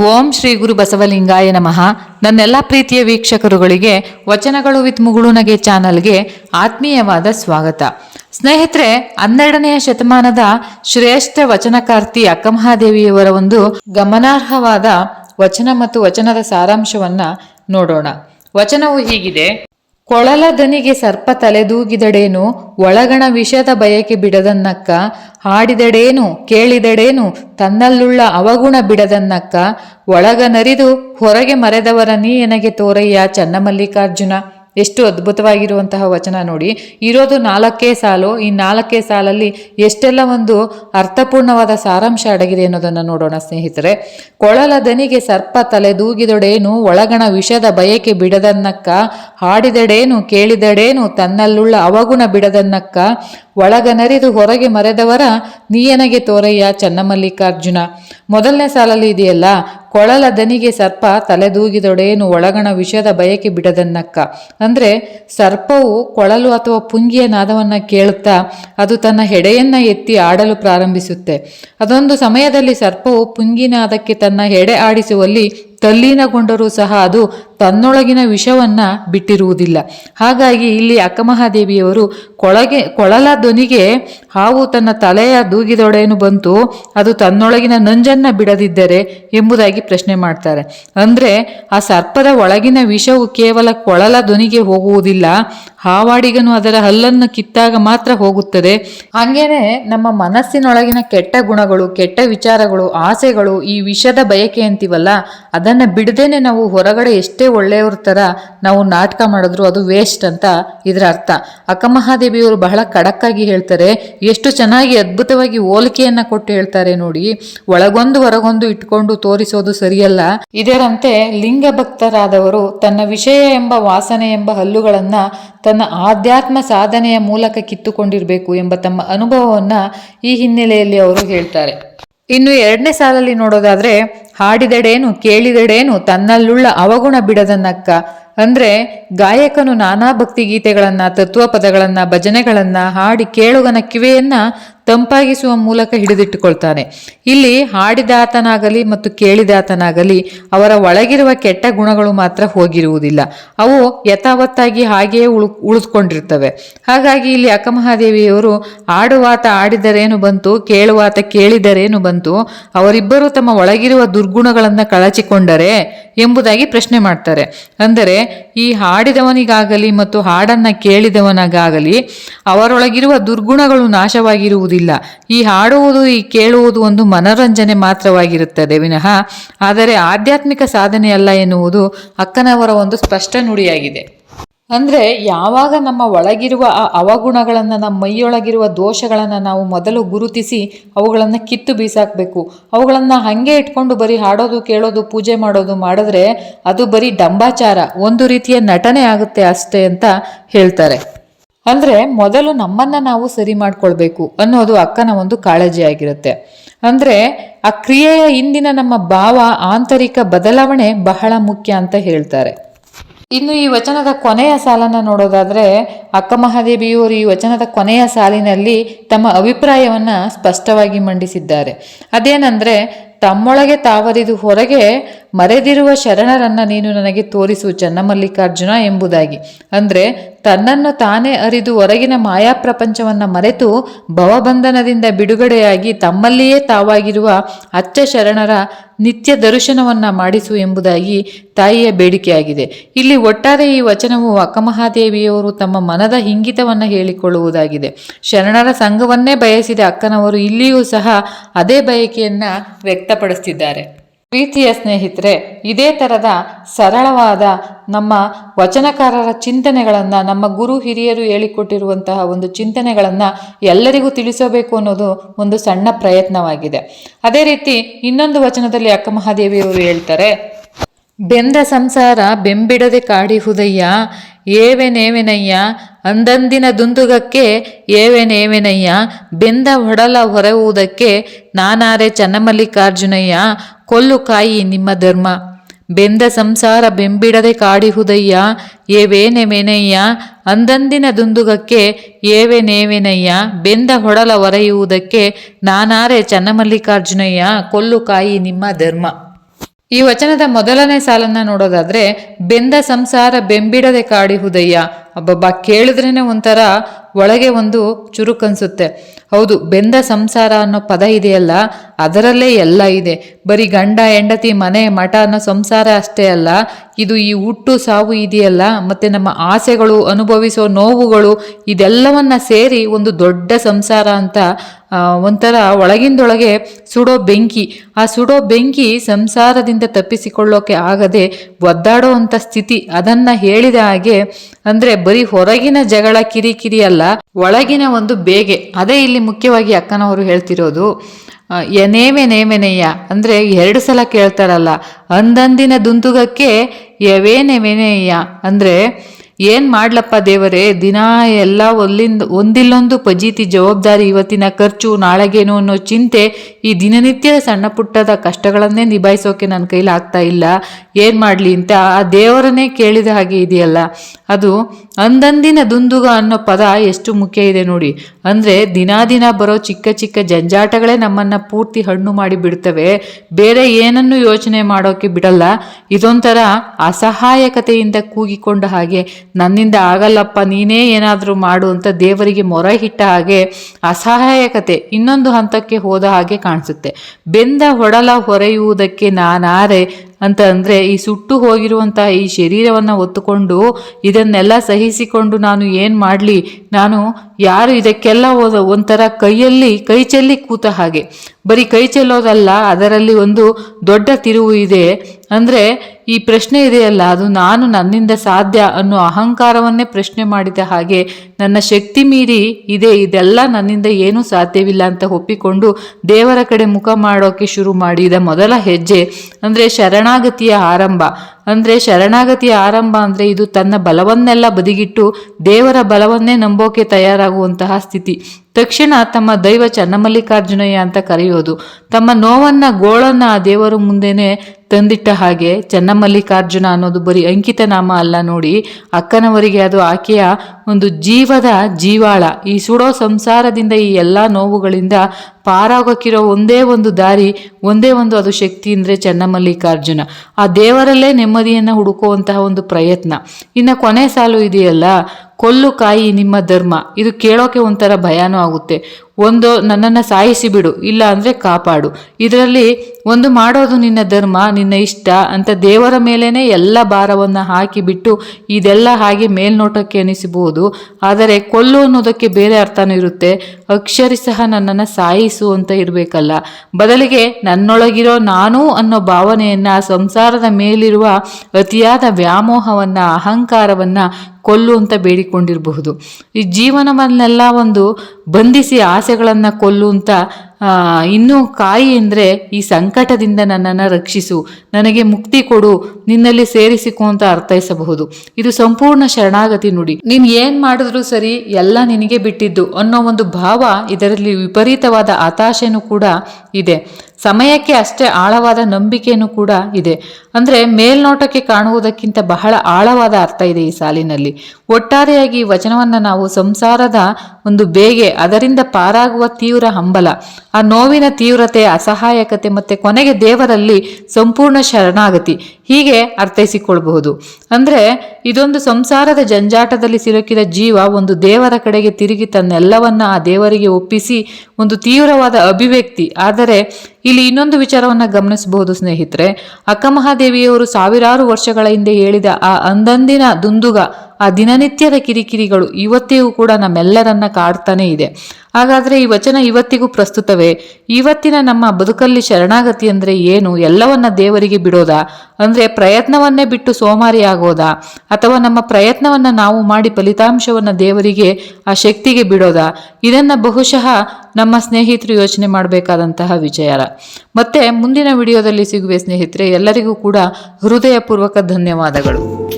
ಓಂ ಶ್ರೀ ಗುರು ಬಸವಲಿಂಗಾಯ ನಮಃ. ನನ್ನೆಲ್ಲ ಪ್ರೀತಿಯ ವೀಕ್ಷಕರುಗಳಿಗೆ, ವಚನಗಳು ವಿತ್ ಮುಗುಳುನಗೆ ಚಾನಲ್ಗೆ ಆತ್ಮೀಯವಾದ ಸ್ವಾಗತ. ಸ್ನೇಹಿತರೆ, ಹನ್ನೆರಡನೆಯ ಶತಮಾನದ ಶ್ರೇಷ್ಠ ವಚನಕಾರ್ತಿ ಅಕ್ಕಮಹಾದೇವಿಯವರ ಒಂದು ಗಮನಾರ್ಹವಾದ ವಚನ ಮತ್ತು ವಚನದ ಸಾರಾಂಶವನ್ನ ನೋಡೋಣ. ವಚನವು ಹೀಗಿದೆ. ಕೊಳಲ ದನಿಗೆ ಸರ್ಪ ತಲೆದೂಗಿದಡೇನು ಒಳಗಣ ವಿಷದ ಬಯಕೆ ಬಿಡದನ್ನಕ್ಕ? ಹಾಡಿದಡೇನು? ಕೇಳಿದಡೇನು? ತನ್ನಲ್ಲುಳ್ಳ ಅವಗುಣ ಬಿಡದನ್ನಕ್ಕ? ಒಳಗ ನರಿದು ಹೊರಗೆ ಮರೆದವರ ನೀ ಎನಗೆ ತೋರಯ್ಯ ಚನ್ನಮಲ್ಲಿಕಾರ್ಜುನ? ಎಷ್ಟು ಅದ್ಭುತವಾಗಿರುವಂತಹ ವಚನ ನೋಡಿ. ಇರೋದು ನಾಲ್ಕೇ ಸಾಲು, ಈ ನಾಲ್ಕೇ ಸಾಲಲ್ಲಿ ಎಷ್ಟೆಲ್ಲ ಒಂದು ಅರ್ಥಪೂರ್ಣವಾದ ಸಾರಾಂಶ ಅಡಗಿದೆ ಅನ್ನೋದನ್ನು ನೋಡೋಣ ಸ್ನೇಹಿತರೆ. ಕೊಳಲ ದನಿಗೆ ಸರ್ಪ ತಲೆ ದೂಗಿದೊಡೇನು, ಒಳಗಣ ವಿಷದ ಬಯಕೆ ಬಿಡದನ್ನಕ್ಕ, ಹಾಡಿದಡೇನು, ಕೇಳಿದಡೇನು, ತನ್ನಲ್ಲುಳ್ಳ ಅವಗುಣ ಬಿಡದನ್ನಕ್ಕ, ಒಳಗ ನರಿದು ಹೊರಗೆ ಮರೆದವರ ನೀಯನಗೆ ತೋರಯ್ಯ ಚನ್ನಮಲ್ಲಿಕಾರ್ಜುನ. ಮೊದಲನೇ ಸಾಲಲ್ಲಿ ಇದೆಯಲ್ಲ ಕೊಳಲ ದನಿಗೆ ಸರ್ಪ ತಲೆದೂಗಿದೊಡೇನು ಒಳಗಣ ವಿಷದ ಬಯಕೆ ಬಿಡದನ್ನಕ್ಕ. ಅಂದ್ರೆ ಸರ್ಪವು ಕೊಳಲು ಅಥವಾ ಪುಂಗಿಯ ನಾದವನ್ನ ಕೇಳುತ್ತಾ ಅದು ತನ್ನ ಹೆಡೆಯನ್ನ ಎತ್ತಿ ಆಡಲು ಪ್ರಾರಂಭಿಸುತ್ತೆ. ಅದೊಂದು ಸಮಯದಲ್ಲಿ ಸರ್ಪವು ಪುಂಗಿನಾದಕ್ಕೆ ತನ್ನ ಹೆಡೆ ಆಡಿಸುವಲ್ಲಿ ತಲ್ಲೀನಗೊಂಡರೂ ಸಹ ಅದು ತನ್ನೊಳಗಿನ ವಿಷವನ್ನ ಬಿಟ್ಟಿರುವುದಿಲ್ಲ. ಹಾಗಾಗಿ ಇಲ್ಲಿ ಅಕ್ಕಮಹಾದೇವಿಯವರು ಕೊಳಗೆ, ಕೊಳಲ ಧ್ವನಿಗೆ ಹಾವು ತನ್ನ ತಲೆಯ ದೂಗಿದೊಡೇನು ಬಂತು, ಅದು ತನ್ನೊಳಗಿನ ನಂಜನ್ನ ಬಿಡದಿದ್ದರೆ ಎಂಬುದಾಗಿ ಪ್ರಶ್ನೆ ಮಾಡ್ತಾರೆ. ಅಂದ್ರೆ ಆ ಸರ್ಪದ ಒಳಗಿನ ವಿಷವು ಕೇವಲ ಕೊಳಲ ಧ್ವನಿಗೆ ಹೋಗುವುದಿಲ್ಲ, ಹಾವಾಡಿಗನು ಅದರ ಹಲ್ಲನ್ನು ಕಿತ್ತಾಗ ಮಾತ್ರ ಹೋಗುತ್ತದೆ. ಹಾಗೇನೆ ನಮ್ಮ ಮನಸ್ಸಿನೊಳಗಿನ ಕೆಟ್ಟ ಗುಣಗಳು, ಕೆಟ್ಟ ವಿಚಾರಗಳು, ಆಸೆಗಳು ಈ ವಿಷದ ಬಯಕೆ ಅಂತೀವಲ್ಲ ಅದನ್ನ ಬಿಡದೇನೆ ನಾವು ಹೊರಗಡೆ ಎಷ್ಟೇ ಒಳ್ಳೆಯವ್ರ ತರ ನಾವು ನಾಟಕ ಮಾಡಿದ್ರು ಅದು ವೇಸ್ಟ್ ಅಂತ ಇದರ ಅರ್ಥ. ಅಕ್ಕಮಹಾದೇವಿಯವರು ಬಹಳ ಖಡಕ್ಕಾಗಿ ಹೇಳ್ತಾರೆ, ಎಷ್ಟು ಚೆನ್ನಾಗಿ ಅದ್ಭುತವಾಗಿ ಹೋಲಿಕೆಯನ್ನು ಕೊಟ್ಟು ಹೇಳ್ತಾರೆ ನೋಡಿ, ಒಳಗೊಂದು ಹೊರಗೊಂದು ಇಟ್ಕೊಂಡು ತೋರಿಸೋದು ಸರಿಯಲ್ಲ. ಇದರಂತೆ ಲಿಂಗ ಭಕ್ತರಾದವರು ತನ್ನ ವಿಷಯ ಎಂಬ ವಾಸನೆ ಎಂಬ ಹಲ್ಲುಗಳನ್ನು ತನ್ನ ಆಧ್ಯಾತ್ಮ ಸಾಧನೆಯ ಮೂಲಕ ಕಿತ್ತುಕೊಂಡಿರಬೇಕು ಎಂಬ ತಮ್ಮ ಅನುಭವವನ್ನ ಈ ಹಿನ್ನೆಲೆಯಲ್ಲಿ ಅವರು ಹೇಳ್ತಾರೆ. ಇನ್ನು ಎರಡನೇ ಸಾಲಲ್ಲಿ ನೋಡೋದಾದ್ರೆ, ಹಾಡಿದಡೇನು, ಕೇಳಿದಡೇನು, ತನ್ನಲ್ಲುಳ್ಳ ಅವಗುಣ ಬಿಡದನ್ನಕ್ಕ ಅಂದ್ರೆ, ಗಾಯಕನು ನಾನಾ ಭಕ್ತಿ ಗೀತೆಗಳನ್ನ ತತ್ವ ಪದಗಳನ್ನ ಭಜನೆಗಳನ್ನ ಹಾಡಿ ಕೇಳುಗನ ಕಿವೆಯನ್ನ ತಂಪಾಗಿಸುವ ಮೂಲಕ ಹಿಡಿದಿಟ್ಟುಕೊಳ್ತಾನೆ. ಇಲ್ಲಿ ಹಾಡಿದಾತನಾಗಲಿ ಮತ್ತು ಕೇಳಿದಾತನಾಗಲಿ ಅವರ ಒಳಗಿರುವ ಕೆಟ್ಟ ಗುಣಗಳು ಮಾತ್ರ ಹೋಗಿರುವುದಿಲ್ಲ. ಅವು ಯಥಾವತ್ತಾಗಿ ಹಾಗೆಯೇ ಉಳು ಉಳಿದುಕೊಂಡಿರ್ತವೆ ಹಾಗಾಗಿ ಇಲ್ಲಿ ಅಕ್ಕಮಹಾದೇವಿಯವರು ಆಡುವಾತ ಆಡಿದರೇನು ಬಂತು, ಕೇಳುವಾತ ಕೇಳಿದರೇನು ಬಂತು, ಅವರಿಬ್ಬರು ತಮ್ಮ ಒಳಗಿರುವ ದುರ್ಗುಣಗಳನ್ನು ಕಳಚಿಕೊಂಡರೆ ಎಂಬುದಾಗಿ ಪ್ರಶ್ನೆ ಮಾಡ್ತಾರೆ. ಅಂದರೆ ಈ ಹಾಡಿದವನಿಗಾಗಲಿ ಮತ್ತು ಹಾಡನ್ನ ಕೇಳಿದವನಿಗಾಗಲಿ ಅವರೊಳಗಿರುವ ದುರ್ಗುಣಗಳು ನಾಶವಾಗಿರುವುದಿಲ್ಲ. ಈ ಹಾಡುವುದು, ಈ ಕೇಳುವುದು ಒಂದು ಮನೋರಂಜನೆ ಮಾತ್ರವಾಗಿರುತ್ತದೆ ವಿನಃ. ಆದರೆ ಆಧ್ಯಾತ್ಮಿಕ ಸಾಧನೆಯಲ್ಲ ಎನ್ನುವುದು ಅಕ್ಕನವರ ಒಂದು ಸ್ಪಷ್ಟ ನುಡಿಯಾಗಿದೆ. ಅಂದರೆ ಯಾವಾಗ ನಮ್ಮ ಒಳಗಿರುವ ಆ ಅವಗುಣಗಳನ್ನು, ನಮ್ಮ ಮೈಯೊಳಗಿರುವ ದೋಷಗಳನ್ನು ನಾವು ಮೊದಲು ಗುರುತಿಸಿ ಅವುಗಳನ್ನು ಕಿತ್ತು ಬೀಸಾಕಬೇಕು. ಅವುಗಳನ್ನು ಹಾಗೆ ಇಟ್ಕೊಂಡು ಬರೀ ಹಾಡೋದು, ಕೇಳೋದು, ಪೂಜೆ ಮಾಡೋದು ಮಾಡಿದ್ರೆ ಅದು ಬರೀ ಡಂಬಾಚಾರ, ಒಂದು ರೀತಿಯ ನಟನೆ ಆಗುತ್ತೆ ಅಷ್ಟೇ ಅಂತ ಹೇಳ್ತಾರೆ. ಅಂದ್ರೆ ಮೊದಲು ನಮ್ಮನ್ನ ನಾವು ಸರಿ ಮಾಡ್ಕೊಳ್ಬೇಕು ಅನ್ನೋದು ಅಕ್ಕನ ಒಂದು ಕಾಳಜಿ ಆಗಿರುತ್ತೆ. ಅಂದ್ರೆ ಆ ಕ್ರಿಯೆಯ ಹಿಂದಿನ ನಮ್ಮ ಭಾವ, ಆಂತರಿಕ ಬದಲಾವಣೆ ಬಹಳ ಮುಖ್ಯ ಅಂತ ಹೇಳ್ತಾರೆ. ಇನ್ನು ಈ ವಚನದ ಕೊನೆಯ ಸಾಲನ್ನ ನೋಡೋದಾದ್ರೆ ಅಕ್ಕ ಮಹಾದೇವಿಯವರು ಈ ವಚನದ ಕೊನೆಯ ಸಾಲಿನಲ್ಲಿ ತಮ್ಮ ಅಭಿಪ್ರಾಯವನ್ನ ಸ್ಪಷ್ಟವಾಗಿ ಮಂಡಿಸಿದ್ದಾರೆ. ಅದೇನಂದ್ರೆ ತಮ್ಮೊಳಗೆ ತಾವರಿದು ಹೊರಗೆ ಮರೆದಿರುವ ಶರಣರನ್ನ ನೀನು ನನಗೆ ತೋರಿಸು ಚನ್ನಮಲ್ಲಿಕಾರ್ಜುನ ಎಂಬುದಾಗಿ. ಅಂದರೆ ತನ್ನನ್ನು ತಾನೇ ಅರಿದು ಹೊರಗಿನ ಮಾಯಾ ಪ್ರಪಂಚವನ್ನು ಮರೆತು ಭವಬಂಧನದಿಂದ ಬಿಡುಗಡೆಯಾಗಿ ತಮ್ಮಲ್ಲಿಯೇ ತಾವಾಗಿರುವ ಅಚ್ಚ ಶರಣರ ನಿತ್ಯ ದರ್ಶನವನ್ನ ಮಾಡಿಸು ಎಂಬುದಾಗಿ ತಾಯಿಯ ಬೇಡಿಕೆಯಾಗಿದೆ. ಇಲ್ಲಿ ಒಟ್ಟಾರೆ ಈ ವಚನವು ಅಕ್ಕಮಹಾದೇವಿಯವರು ತಮ್ಮ ಮನದ ಹಿಂಗಿತವನ್ನ ಹೇಳಿಕೊಳ್ಳುವುದಾಗಿದೆ. ಶರಣರ ಸಂಘವನ್ನೇ ಬಯಸಿದ ಅಕ್ಕನವರು ಇಲ್ಲಿಯೂ ಸಹ ಅದೇ ಬಯಕೆಯನ್ನು ವ್ಯಕ್ತಪಡಿಸ್ತಿದ್ದಾರೆ. ಪ್ರೀತಿಯ ಸ್ನೇಹಿತರೆ, ಇದೇ ಥರದ ಸರಳವಾದ ನಮ್ಮ ವಚನಕಾರರ ಚಿಂತನೆಗಳನ್ನು, ನಮ್ಮ ಗುರು ಹಿರಿಯರು ಹೇಳಿಕೊಟ್ಟಿರುವಂತಹ ಒಂದು ಚಿಂತನೆಗಳನ್ನು ಎಲ್ಲರಿಗೂ ತಿಳಿಸಬೇಕು ಅನ್ನೋದು ಒಂದು ಸಣ್ಣ ಪ್ರಯತ್ನವಾಗಿದೆ. ಅದೇ ರೀತಿ ಇನ್ನೊಂದು ವಚನದಲ್ಲಿ ಅಕ್ಕ ಮಹಾದೇವಿಯವರು ಹೇಳ್ತಾರೆ ಬೆಂದ ಸಂಸಾರ ಬೆಂಬಿಡದೆ ಕಾಡಿಹುದಯ್ಯ ಏವೆನೇವೆನಯ್ಯ? ಅಂದಂದಿನ ದುಂದುಗಕ್ಕೆ ಏವೆನೇವೆನಯ್ಯ? ಬೆಂದ ಹೊಡಲ ಹೊರವುವುದಕ್ಕೆ ನಾನಾರೆ ಚನ್ನಮಲ್ಲಿಕಾರ್ಜುನಯ್ಯ, ಕೊಲ್ಲು ಕಾಯಿ ನಿಮ್ಮ ಧರ್ಮ. ಬೆಂದ ಸಂಸಾರ ಬೆಂಬಿಡದೆ ಕಾಡಿಹುದಯ್ಯ ಏವೇನೆವೆನಯ್ಯ? ಅಂದಂದಿನ ದುಂದುಗಕ್ಕೆ ಏವೆನೇವೆನಯ್ಯ? ಬೆಂದ ಹೊಡಲ ಹೊರೆಯುವುದಕ್ಕೆ ನಾನಾರೆ ಚನ್ನಮಲ್ಲಿಕಾರ್ಜುನಯ್ಯ, ಕೊಲ್ಲು ಕಾಯಿ ನಿಮ್ಮ ಧರ್ಮ. ಈ ವಚನದ ಮೊದಲನೇ ಸಾಲನ್ನ ನೋಡೋದಾದ್ರೆ ಬೆಂದ ಸಂಸಾರ ಬೆಂಬಿಡದೆ ಕಾಡಿಹುದಯ್ಯ ಅಬ್ಬಬ್ಬ ಕೇಳಿದ್ರೇ ಒಂಥರ ಒಳಗೆ ಒಂದು ಚುರುಕನ್ಸುತ್ತೆ. ಹೌದು, ಬೆಂದ ಸಂಸಾರ ಅನ್ನೋ ಪದ ಇದೆಯಲ್ಲ, ಅದರಲ್ಲೇ ಎಲ್ಲ ಇದೆ. ಬರೀ ಗಂಡ, ಹೆಂಡತಿ, ಮನೆ, ಮಠ ಅನ್ನೋ ಸಂಸಾರ ಅಷ್ಟೇ ಅಲ್ಲ, ಇದು ಈ ಹುಟ್ಟು ಸಾವು ಇದೆಯಲ್ಲ, ಮತ್ತು ನಮ್ಮ ಆಸೆಗಳು, ಅನುಭವಿಸೋ ನೋವುಗಳು, ಇದೆಲ್ಲವನ್ನ ಸೇರಿ ಒಂದು ದೊಡ್ಡ ಸಂಸಾರ ಅಂತ ಒಂಥರ ಒಳಗಿಂದೊಳಗೆ ಸುಡೋ ಬೆಂಕಿ. ಆ ಸುಡೋ ಬೆಂಕಿ ಸಂಸಾರದಿಂದ ತಪ್ಪಿಸಿಕೊಳ್ಳೋಕೆ ಆಗದೆ ಒದ್ದಾಡೋ ಅಂಥ ಸ್ಥಿತಿ ಅದನ್ನು ಹೇಳಿದ ಹಾಗೆ ಅಂದ್ರೆ ಬರೀ ಹೊರಗಿನ ಜಗಳ ಕಿರಿಕಿರಿ ಅಲ್ಲ, ಒಳಗಿನ ಒಂದು ಬೇಗೆ. ಅದೇ ಇಲ್ಲಿ ಮುಖ್ಯವಾಗಿ ಅಕ್ಕನವರು ಹೇಳ್ತಿರೋದು ಎನೇಮೆ ನೇಮೆನೆಯ್ಯ ಅಂದ್ರೆ ಎರಡು ಸಲ ಕೇಳ್ತಾರಲ್ಲ, ಅಂದಂದಿನ ದುಂದುಗಕ್ಕೆ ಯವೇನೆವೆನೆಯ್ಯ ಅಂದ್ರೆ ಏನ್ ಮಾಡ್ಲಪ್ಪ ದೇವರೇ? ದಿನ ಎಲ್ಲ ಒಲ್ಲಿಂದ ಒಂದಿಲ್ಲೊಂದು ಪಜೀತಿ ಜವಾಬ್ದಾರಿ ಇವತ್ತಿನ ಖರ್ಚು, ನಾಳೆಗೇನು ಅನ್ನೋ ಚಿಂತೆ ಈ ದಿನನಿತ್ಯದ ಸಣ್ಣ ಪುಟ್ಟದ ಕಷ್ಟಗಳನ್ನೇ ನಿಭಾಯಿಸೋಕೆ ನನ್ನ ಕೈಲಿ ಆಗ್ತಾ ಇಲ್ಲ. ಏನ್ ಮಾಡ್ಲಿ ಅಂತ ಆ ದೇವರನ್ನೇ ಕೇಳಿದ ಹಾಗೆ ಇದೆಯಲ್ಲ. ಅದು ಅಂದಂದಿನ ದುಂದುಗ ಅನ್ನೋ ಪದ ಎಷ್ಟು ಮುಖ್ಯ ಇದೆ ನೋಡಿ. ಅಂದ್ರೆ ದಿನಾ ದಿನ ಬರೋ ಚಿಕ್ಕ ಚಿಕ್ಕ ಜಂಜಾಟಗಳೇ ನಮ್ಮನ್ನ ಪೂರ್ತಿ ಹಣ್ಣು ಮಾಡಿ ಬಿಡ್ತವೆ. ಬೇರೆ ಏನನ್ನು ಯೋಚನೆ ಮಾಡೋಕೆ ಬಿಡಲ್ಲ. ಇದೊಂಥರ ಅಸಹಾಯಕತೆಯಿಂದ ಕೂಗಿಕೊಂಡ ಹಾಗೆ ನನ್ನಿಂದ ಆಗಲ್ಲಪ್ಪ, ನೀನೇ ಏನಾದರೂ ಮಾಡು ಅಂತ ದೇವರಿಗೆ ಮೊರ ಇಟ್ಟ ಹಾಗೆ ಅಸಹಾಯಕತೆ ಇನ್ನೊಂದು ಹಂತಕ್ಕೆ ಹೋದ ಹಾಗೆ ಕಾಣಿಸುತ್ತೆ. ಬೆಂದ ಹೊಡಲ ಹೊರೆಯುವುದಕ್ಕೆ ನಾನಾರೆ ಅಂತ ಅಂದರೆ ಈ ಸುಟ್ಟು ಹೋಗಿರುವಂತಹ ಈ ಶರೀರವನ್ನು ಒತ್ತುಕೊಂಡು ಇದನ್ನೆಲ್ಲ ಸಹಿಸಿಕೊಂಡು ನಾನು ಏನು ಮಾಡಲಿ? ನಾನು ಯಾರು ಇದಕ್ಕೆಲ್ಲ ಒಂಥರ ಕೈಯಲ್ಲಿ, ಕೈ ಚೆಲ್ಲಿ ಕೂತ ಹಾಗೆ. ಬರೀ ಕೈ ಚೆಲ್ಲೋದಲ್ಲ, ಅದರಲ್ಲಿ ಒಂದು ದೊಡ್ಡ ತಿರುವು ಇದೆ. ಅಂದರೆ ಈ ಪ್ರಶ್ನೆ ಇದೆಯಲ್ಲ, ಅದು ನಾನು ನನ್ನಿಂದ ಸಾಧ್ಯ ಅನ್ನೋ ಅಹಂಕಾರವನ್ನೇ ಪ್ರಶ್ನೆ ಮಾಡಿದ ಹಾಗೆ ನನ್ನ ಶಕ್ತಿ ಮೀರಿ ಇದೆ, ಇದೆಲ್ಲ ನನ್ನಿಂದ ಏನೂ ಸಾಧ್ಯವಿಲ್ಲ ಅಂತ ಒಪ್ಪಿಕೊಂಡು ದೇವರ ಕಡೆ ಮುಖ ಮಾಡೋಕೆ ಶುರು ಮಾಡಿದ ಮೊದಲ ಹೆಜ್ಜೆ, ಅಂದರೆ ಶರಣಾಗತಿಯ ಆರಂಭ. ಅಂದರೆ ಶರಣಾಗತಿಯ ಆರಂಭ ಅಂದರೆ ಇದು ತನ್ನ ಬಲವನ್ನೆಲ್ಲ ಬದಿಗಿಟ್ಟು ದೇವರ ಬಲವನ್ನೇ ನಂಬೋಕೆ ತಯಾರಾಗುವಂತಹ ಸ್ಥಿತಿ. ತಕ್ಷಣ ತಮ್ಮ ದೈವ ಚನ್ನಮಲ್ಲಿಕಾರ್ಜುನಯ್ಯ ಅಂತ ಕರೆಯೋದು. ತಮ್ಮ ನೋವನ್ನ, ಗೋಳನ್ನ ಆ ದೇವರ ಮುಂದೆನೆ ತಂದಿಟ್ಟ ಹಾಗೆ ಚನ್ನಮಲ್ಲಿಕಾರ್ಜುನ ಅನ್ನೋದು ಬರೀ ಅಂಕಿತ ನಾಮ ಅಲ್ಲ ನೋಡಿ, ಅಕ್ಕನವರಿಗೆ ಅದು ಆಕೆಯ ಒಂದು ಜೀವದ ಜೀವಾಳ. ಈ ಸುಡೋ ಸಂಸಾರದಿಂದ ಈ ಎಲ್ಲ ನೋವುಗಳಿಂದ ಪಾರಾಗೋಕ್ಕಿರೋ ಒಂದೇ ಒಂದು ದಾರಿ, ಒಂದೇ ಒಂದು ಅದು ಶಕ್ತಿ ಅಂದರೆ ಚನ್ನಮಲ್ಲಿಕಾರ್ಜುನ. ಆ ದೇವರಲ್ಲೇ ನೆಮ್ಮದಿಯನ್ನು ಹುಡುಕುವಂತಹ ಒಂದು ಪ್ರಯತ್ನ. ಇನ್ನು ಕೊನೆ ಸಾಲು ಇದೆಯಲ್ಲ ಕೊಲ್ಲು ಕಾಯಿ ನಿಮ್ಮ ಧರ್ಮ. ಇದು ಕೇಳೋಕೆ ಒಂಥರ ಭಯನೂ ಆಗುತ್ತೆ. ಒಂದು ನನ್ನನ್ನು ಸಾಯಿಸಿ ಬಿಡು, ಇಲ್ಲ ಅಂದರೆ ಕಾಪಾಡು. ಇದರಲ್ಲಿ ಒಂದು ಮಾಡೋದು ನಿನ್ನ ಧರ್ಮ, ನಿನ್ನ ಇಷ್ಟ ಅಂತ ದೇವರ ಮೇಲೇ ಎಲ್ಲ ಭಾರವನ್ನು ಹಾಕಿಬಿಟ್ಟು ಇದೆಲ್ಲ ಹಾಗೆ ಮೇಲ್ನೋಟಕ್ಕೆ ಅನಿಸಬಹುದು ಆದರೆ ಕೊಲ್ಲು ಅನ್ನೋದಕ್ಕೆ ಬೇರೆ ಅರ್ಥನೂ ಇರುತ್ತೆ. ಅಕ್ಷರಿ ಸಹ ನನ್ನನ್ನು ಸಾಯಿಸು ಅಂತ ಇರಬೇಕಲ್ಲ. ಬದಲಿಗೆ ನನ್ನೊಳಗಿರೋ ನಾನು ಅನ್ನೋ ಭಾವನೆಯನ್ನು, ಸಂಸಾರದ ಮೇಲಿರುವ ಅತಿಯಾದ ವ್ಯಾಮೋಹವನ್ನು, ಅಹಂಕಾರವನ್ನು ಕೊಲ್ಲು ಅಂತ ಬೇಡಿಕೊಂಡಿರಬಹುದು. ಈ ಜೀವನವನ್ನೆಲ್ಲ ಒಂದು ಬಂಧಿಸಿ ಆಸೆಗಳನ್ನ ಕೊಲ್ಲು ಅಂತ ಆ, ಇನ್ನೂ ಕಾಯಿ ಅಂದರೆ ಈ ಸಂಕಟದಿಂದ ನನ್ನನ್ನು ರಕ್ಷಿಸು ನನಗೆ ಮುಕ್ತಿ ಕೊಡು ನಿನ್ನಲ್ಲಿ ಸೇರಿಸಿಕೊ ಅಂತ ಅರ್ಥೈಸಬಹುದು. ಇದು ಸಂಪೂರ್ಣ ಶರಣಾಗತಿ ನುಡಿ. ನೀನು ಏನು ಮಾಡಿದ್ರು ಸರಿ ಎಲ್ಲ ನಿನಗೆ ಬಿಟ್ಟಿದ್ದು ಅನ್ನೋ ಒಂದು ಭಾವ ಇದರಲ್ಲಿ ವಿಪರೀತವಾದ ಹತಾಶೆನೂ ಕೂಡ ಇದೆ. ಸಮಯಕ್ಕೆ ಅಷ್ಟೇ ಆಳವಾದ ನಂಬಿಕೆಯೂ ಕೂಡ ಇದೆ. ಅಂದ್ರೆ ಮೇಲ್ನೋಟಕ್ಕೆ ಕಾಣುವುದಕ್ಕಿಂತ ಬಹಳ ಆಳವಾದ ಅರ್ಥ ಇದೆ ಈ ಸಾಲಿನಲ್ಲಿ. ಒಟ್ಟಾರೆಯಾಗಿ ವಚನವನ್ನ ನಾವು ಸಂಸಾರದ ಒಂದು ಬೇಗೆ, ಅದರಿಂದ ಪಾರಾಗುವ ತೀವ್ರ ಹಂಬಲ, ಆ ನೋವಿನ ತೀವ್ರತೆ, ಅಸಹಾಯಕತೆ ಮತ್ತೆ ಕೊನೆಗೆ ದೇವರಲ್ಲಿ ಸಂಪೂರ್ಣ ಶರಣಾಗತಿ ಹೀಗೆ ಅರ್ಥೈಸಿಕೊಳ್ಬಹುದು. ಅಂದ್ರೆ ಇದೊಂದು ಸಂಸಾರದ ಜಂಜಾಟದಲ್ಲಿ ಸಿಲುಕಿದ ಜೀವ ಒಂದು ದೇವರ ಕಡೆಗೆ ತಿರುಗಿ ತನ್ನೆಲ್ಲವನ್ನ ಆ ದೇವರಿಗೆ ಒಪ್ಪಿಸಿ ಒಂದು ತೀವ್ರವಾದ ಅಭಿವ್ಯಕ್ತಿ. ಆದರೆ ಇಲ್ಲಿ ಇನ್ನೊಂದು ವಿಚಾರವನ್ನ ಗಮನಿಸಬಹುದು ಸ್ನೇಹಿತರೆ. ಅಕ್ಕಮಹಾದೇವಿಯವರು ಸಾವಿರಾರು ವರ್ಷಗಳ ಹಿಂದೆ ಹೇಳಿದ ಆ ಅಂದಂದಿನ ದುಂದುಗ ಆ ದಿನನಿತ್ಯದ ಕಿರಿಕಿರಿಗಳು ಇವತ್ತಿಗೂ ಕೂಡ ನಮ್ಮೆಲ್ಲರನ್ನ ಕಾಡ್ತಾನೆ ಇದೆ. ಹಾಗಾದ್ರೆ ಈ ವಚನ ಇವತ್ತಿಗೂ ಪ್ರಸ್ತುತವೇ? ಇವತ್ತಿನ ನಮ್ಮ ಬದುಕಲ್ಲಿ ಶರಣಾಗತಿ ಅಂದ್ರೆ ಏನು? ಎಲ್ಲವನ್ನ ದೇವರಿಗೆ ಬಿಡೋದಾ? ಅಂದ್ರೆ ಪ್ರಯತ್ನವನ್ನೇ ಬಿಟ್ಟು ಸೋಮಾರಿ ಆಗೋದಾ? ಅಥವಾ ನಮ್ಮ ಪ್ರಯತ್ನವನ್ನ ನಾವು ಮಾಡಿ ಫಲಿತಾಂಶವನ್ನ ದೇವರಿಗೆ, ಆ ಶಕ್ತಿಗೆ ಬಿಡೋದಾ? ಇದನ್ನ ಬಹುಶಃ ನಮ್ಮ ಸ್ನೇಹಿತರು ಯೋಚನೆ ಮಾಡಬೇಕಾದಂತಹ ವಿಚಾರ. ಮತ್ತೆ ಮುಂದಿನ ವಿಡಿಯೋದಲ್ಲಿ ಸಿಗುವೆ ಸ್ನೇಹಿತರೆ, ಎಲ್ಲರಿಗೂ ಕೂಡ ಹೃದಯಪೂರ್ವಕ ಧನ್ಯವಾದಗಳು.